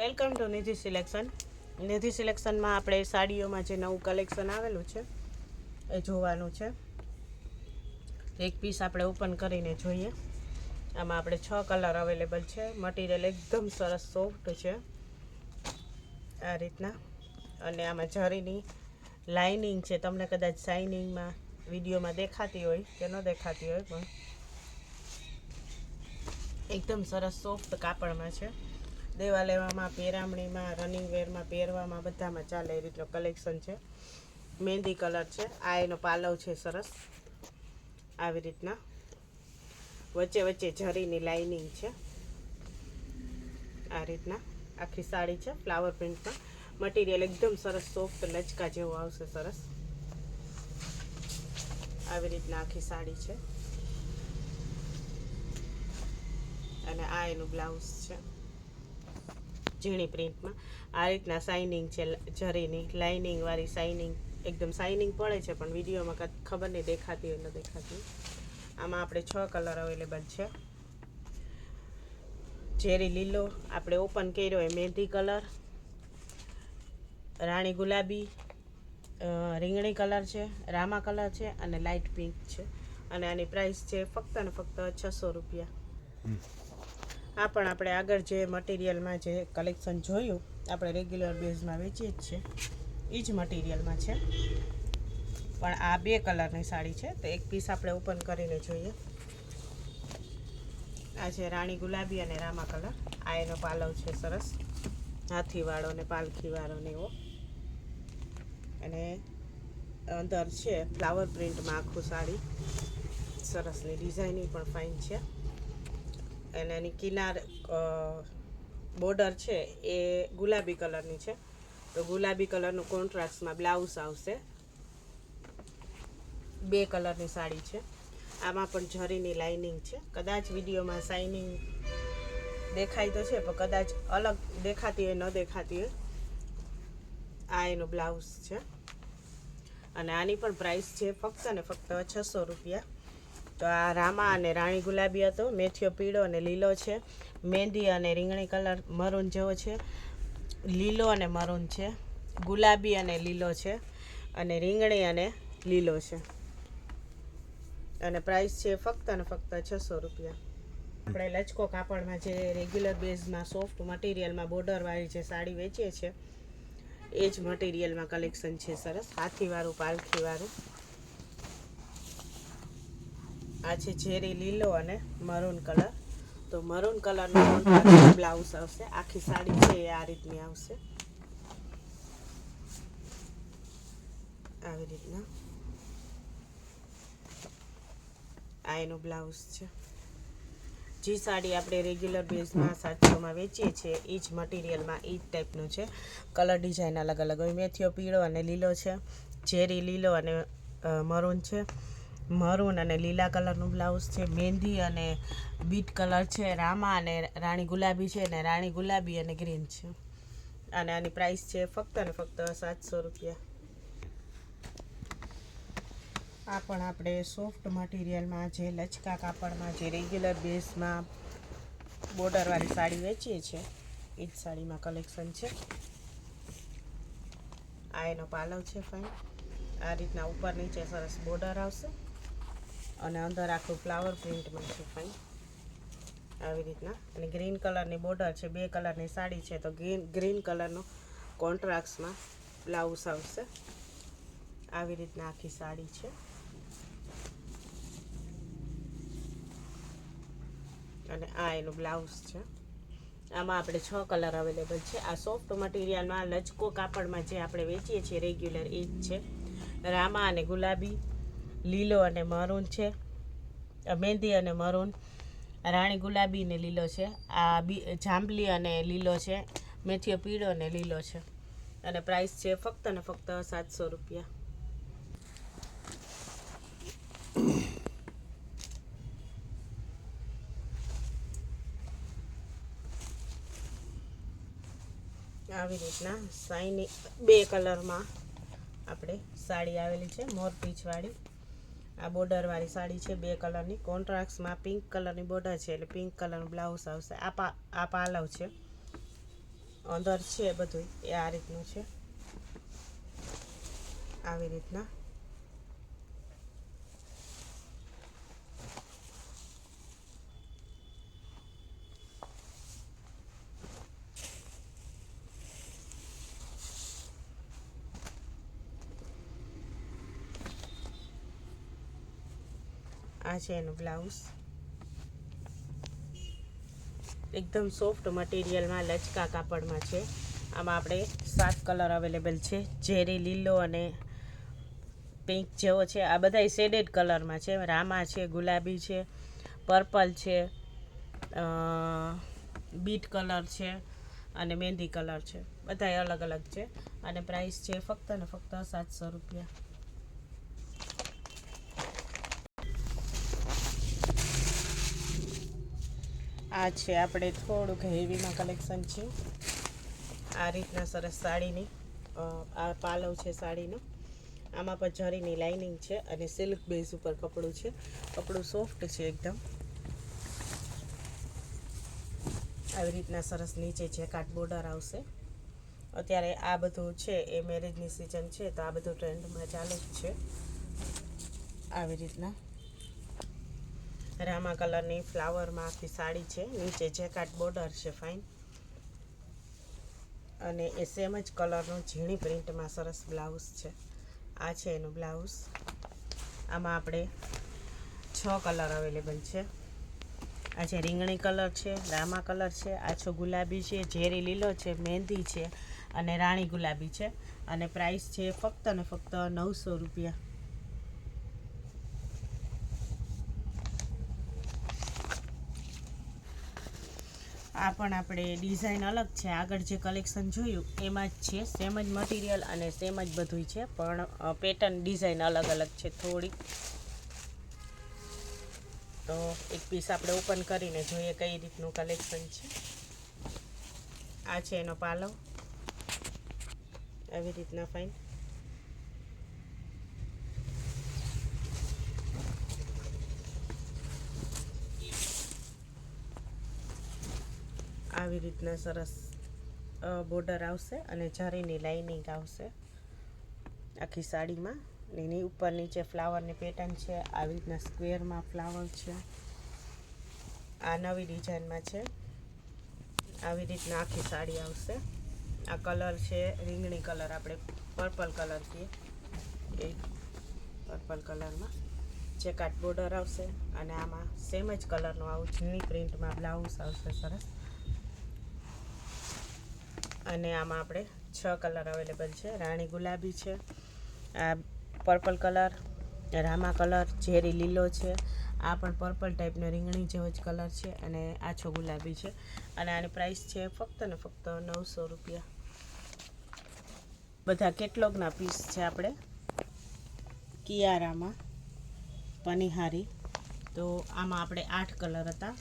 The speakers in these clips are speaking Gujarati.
Welcome to Nidhi selection. Nidhi સિલેક્શનમાં આપણે સાડીઓમાં જે નવું કલેક્શન આવેલું છે, એ જોવાનું છે. એક પીસ આપણે ઓપન કરીને જોઈએ. આમાં આપણે છ કલર અવેલેબલ છે. મટીરિયલ એકદમ સરસ સોફ્ટ છે. આ રીતના. અને આમાં જરીની લાઇનિંગ છે. તમને કદાચ શાઇનિંગમાં વિડીયોમાં દેખાતી હોય કે ન દેખાતી હોય પણ એકદમ સરસ સોફ્ટ કાપડમાં છે. દેવા લેવામાં પેરામણીમાં રનિંગ વેરમાં પહેરવામાં બધામાં ચાલે એ રીતનું કલેક્શન છે. મહેંદી કલર છે. આ એનો પાલવ છે સરસ. આવી રીતના. વચ્ચે વચ્ચે જરીની લાઇનિંગ છે. આ રીતના. આખી સાડી છે ફ્લાવર પ્રિન્ટમાં મટીરિયલ એકદમ સરસ સોફ્ટ લચકા જેવું આવશે, સરસ. આવી રીતના આખી સાડી છે. અને આ એનું બ્લાઉઝ છે. ઝીણી પ્રિન્ટમાં. આ રીતના શાઇનિંગ છે જરીની લાઇનિંગવાળી સાઇનિંગ એકદમ શાઇનિંગ પડે છે, પણ વિડીયોમાં ખબર નહીં, દેખાતી હોય ન દેખાતી. આમાં આપણે છ કલર અવેલેબલ છે. ઝેરી લીલો, આપણે ઓપન કર્યો હોય મહેંદી કલર રાણી ગુલાબી રીંગણી કલર છે, રામા કલર છે, અને લાઇટ પિંક છે. અને આની પ્રાઇસ છે ફક્ત ને ફક્ત છસો રૂપિયા. આ પણ આપણે આગળ જે મટીરિયલમાં જે કલેક્શન જોયું, આપણે રેગ્યુલર બેઝમાં વેચીએ જ છે એ જ મટીરિયલમાં છે. પણ આ બે કલરની સાડી છે, તો એક પીસ આપણે ઓપન કરીને જોઈએ. આ છે રાણી ગુલાબી અને રામા કલર. આ એનો પાલવ છે સરસ. હાથીવાળો ને પાલખીવાળો ને એવો. અને અંદર છે ફ્લાવર પ્રિન્ટમાં આખું સાડી. સરસની ડિઝાઇનિંગ પણ ફાઇન છે. અને એની કિનાર બોર્ડર છે એ ગુલાબી કલરની છે. તો ગુલાબી કલરનું કોન્ટ્રાસ્ટમાં બ્લાઉઝ આવશે. બે કલરની સાડી છે. આમાં પણ જરીની લાઇનિંગ છે. કદાચ વિડીયોમાં શાઇનિંગ દેખાય તો છે, પણ કદાચ અલગ દેખાતી હોય, ન દેખાતી હોય, આ એનું બ્લાઉઝ છે. અને આની પણ પ્રાઇસ છે ફક્ત ને ફક્ત છસો રૂપિયા. તો આ રામા અને રાણી ગુલાબી હતો. મેથિયો પીળો અને લીલો છે. મહેંદી અને રીંગણી કલર મરૂન જેવો છે. લીલો અને મરૂન છે. ગુલાબી અને લીલો છે. અને રીંગણી અને લીલો છે. અને પ્રાઇસ છે ફક્ત અને ફક્ત છસો રૂપિયા. આપણે લચકો કાપડમાં જે રેગ્યુલર બેઝમાં સોફ્ટ મટીરિયલમાં બોર્ડરવાળી જે સાડી વેચીએ છીએ, એ જ મટીરિયલમાં કલેક્શન છે સરસ. હાથીવાળું, પાલખીવાળું. આ છે ઝેરી લીલો અને મરૂન કલર. તો મરૂન કલરનો બ્લાઉઝ આવશે. આખી સાડી છે એ આ રીતની આવશે. આવી રીતના. આ એનું બ્લાઉઝ છે. જે સાડી આપણે રેગ્યુલર બેઝમાં સાતસોમાં વેચીએ છીએ એ જ મટીરિયલમાં એ જ ટાઈપનું છે. કલર ડિઝાઇન અલગ અલગ હોય. મેથીઓ પીળો અને લીલો છે. ઝેરી લીલો અને મરૂન છે. મરૂન અને લીલા કલરનું બ્લાઉઝ છે, મહેંદી અને બીટ કલર છે, રામા અને રાણી ગુલાબી છે અને રાણી ગુલાબી અને ગ્રીન છે. અને આની પ્રાઇસ છે ફક્ત અને ફક્ત સાતસો રૂપિયા. આ પણ આપણે સોફ્ટ મટીરિયલમાં જે લચકા કાપડમાં, જે રેગ્યુલર બેઝમાં બોર્ડરવાળી સાડી વેચીએ છીએ, એ જ સાડીમાં કલેક્શન છે. આ એનો પાલવ છે ફાઇન આ રીતના ઉપર નીચે સરસ બોર્ડર આવશે. અને અંદર આખું ફ્લાવર પ્રિન્ટમાં છે ફાઇન આવી રીતના. અને ગ્રીન કલરની બોર્ડર છે, બે કલરની સાડી છે, તો ગ્રીન ગ્રીન કલરનો કોન્ટ્રાક્ટ્સમાં બ્લાઉઝ આવશે. આવી રીતના આખી સાડી છે. અને આ એનું બ્લાઉઝ છે. આમાં આપણે છ કલર અવેલેબલ છે. આ સોફ્ટ મટીરિયલમાં લચકો કાપડમાં જે આપણે વેચીએ છીએ રેગ્યુલર એ જ છે. રામા અને ગુલાબી લીલો અને મરૂન છે. મહેંદી અને મરૂન. રાણી ગુલાબી અને લીલો છે. આ બી, જાંબલી અને લીલો છે. મેથીઓ પીળો અને લીલો છે. અને પ્રાઇસ છે ફક્ત ને ફક્ત સાતસો રૂપિયા. આવી રીતના સાઈની બે કલરમાં આપણે સાડી આવેલી છે, મોર પીચવાળી. આ બોર્ડરવાળી સાડી છે, બે કલરની. કોન્ટ્રાક્ટ્સમાં પિંક કલરની બોર્ડર છે, એટલે પિંક કલરનું બ્લાઉઝ આવશે. આ પા, આ પાલવ છે. અંદર છે બધું એ આ રીતનું છે. આવી રીતના. આ છે એનું બ્લાઉઝ એકદમ સોફ્ટ મટીરિયલમાં લચકા કાપડમાં છે. આમાં આપણે સાત કલર અવેલેબલ છે. ઝેરી, લીલો અને પિંક જેવો છે. આ બધા શેડેડ કલરમાં છે. રામા છે, ગુલાબી છે પર્પલ છે બીટ કલર છે અને મહેંદી કલર છે. બધા અલગ અલગ છે. અને પ્રાઇસ છે ફક્ત ને ફક્ત સાતસો રૂપિયા. આ છે આપણે થોડુંક હેવીમાં કલેક્શન છે. આ રીતના સરસ સાડીની આ પાલવ છે સાડીનો. આમાં પણ જરીની લાઇનિંગ છે અને સિલ્ક બેઝ ઉપર કપડું છે. કપડું સોફ્ટ છે એકદમ. આવી રીતના સરસ નીચે જેકાટ બોર્ડર આવશે. અત્યારે આ બધું છે, એ મેરેજની સિઝન છે, તો આ બધું ટ્રેન્ડમાં ચાલે જ છે. આવી રીતના. રામા કલરની ફ્લાવરમાં આખી સાડી છે. નીચે જેકાટ બોર્ડર છે ફાઇન અને એ સેમ જ કલરનું ઝીણી પ્રિન્ટમાં સરસ બ્લાઉઝ છે. આ છે એનું બ્લાઉઝ આમાં આપણે છ કલર અવેલેબલ છે. આ છે રીંગણી કલર છે, રામા કલર છે આછો ગુલાબી છે, ઝેરી લીલો છે, મહેંદી છે અને રાણી ગુલાબી છે. અને પ્રાઇસ છે ફક્ત ને ફક્ત નવસો રૂપિયા. આ પણ આપણે ડિઝાઇન અલગ છે. આગળ જે કલેક્શન જોયું, એમાં જ છે. સેમ જ મટીરિયલ અને સેમ જ બધું છે, પણ પેટર્ન ડિઝાઇન અલગ અલગ છે થોડી. તો એક પીસ આપણે ઓપન કરીને જોઈએ કઈ રીતનું કલેક્શન છે. આ છે એનો પાલવ. આવી રીતના ફાઇન આવી રીતના સરસ બોર્ડર આવશે અને જરીની લાઇનિંગ આવશે આખી સાડીમાં. એની ઉપર નીચે ફ્લાવરની પેટર્ન છે, આવી રીતના સ્ક્વેરમાં ફ્લાવર છે. આ નવી ડિઝાઇનમાં છે. આવી રીતના આખી સાડી આવશે. આ કલર છે, રીંગણી કલર આપણે પર્પલ કલર કહીએ. એ પર્પલ કલરમાં ચેકાટ બોર્ડર આવશે અને આમાં સેમ જ કલરનું આવું ઝીણી પ્રિન્ટમાં બ્લાઉઝ આવશે સરસ. અને આમાં આપણે છ કલર અવેલેબલ છે. રાણી ગુલાબી છે, આ પર્પલ કલર, રામા કલર, ઝેરી લીલો છે. આ પણ પર્પલ ટાઈપનો રીંગણી જેવો જ કલર છે અને આછો ગુલાબી છે. અને આની પ્રાઇસ છે ફક્ત ને ફક્ત નવસો રૂપિયા. બધા કેટલોગના પીસ છે આપણે? કિયારામાં, પનિહારી. તો આમાં આપણે આઠ કલર હતા.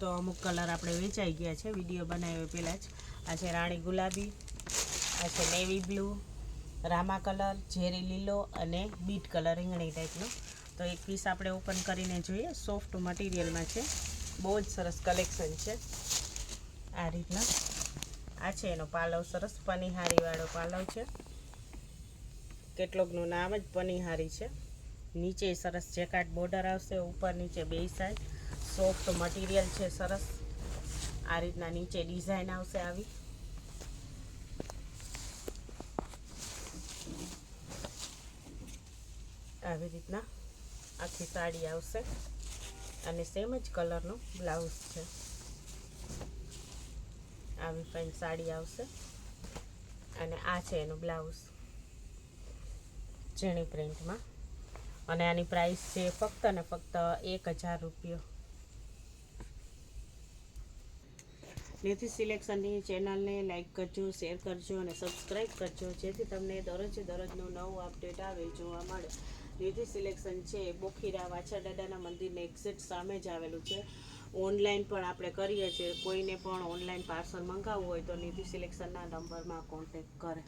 તો અમુક કલર આપણે વેચાઈ ગયા છે, વીડિયો બનાવ્યો પહેલાં જ. આ છે રાણી ગુલાબી, આ છે નેવી બ્લુ, રામા કલર, ઝેરી લીલો અને બીટ કલર રીંગણી ટાઈપનો તો એક પીસ આપણે ઓપન કરીને જોઈએ. સોફ્ટ મટીરિયલમાં છે. બહુ જ સરસ કલેક્શન છે. આ રીતના. આ છે એનો પાલવ સરસ પનિહારીવાળો પાલવ છે. કેટલોકનું નામ જ પનિહારી છે. નીચે સરસ જેકાટ બોર્ડર આવશે, ઉપર નીચે બે સાઈડ સોફ્ટ મટીરિયલ છે, સરસ. આ રીતના નીચે ડિઝાઇન આવશે આવી. આવી રીતના આખી સાડી આવશે. અને સેમ જ કલરનું બ્લાઉઝ છે. આવી ફાઇન સાડી આવશે. અને આ છે એનું બ્લાઉઝ ઝીણી પ્રિન્ટમાં અને આની પ્રાઇસ છે ફક્ત ને ફક્ત એક હજાર રૂપિયો. નીતિ સિલેક્શનની ચેનલને લાઇક કરજો શેર કરજો અને સબસ્ક્રાઈબ કરજો. જેથી તમને દરરોજે દરરોજનું નવું અપડેટ આવે જોવા મળે. નિધિ સિલેક્શન છે, બોખીરા વાછા દાદાના મંદિરને એક્ઝેક્ટ સામે જ આવેલું છે. ઓનલાઈન પણ આપણે કરીએ છીએ. કોઈને પણ ઓનલાઈન પાર્સલ મંગાવવું હોય તો નીતિ સિલેક્શનના નંબરમાં કોન્ટેક કરે.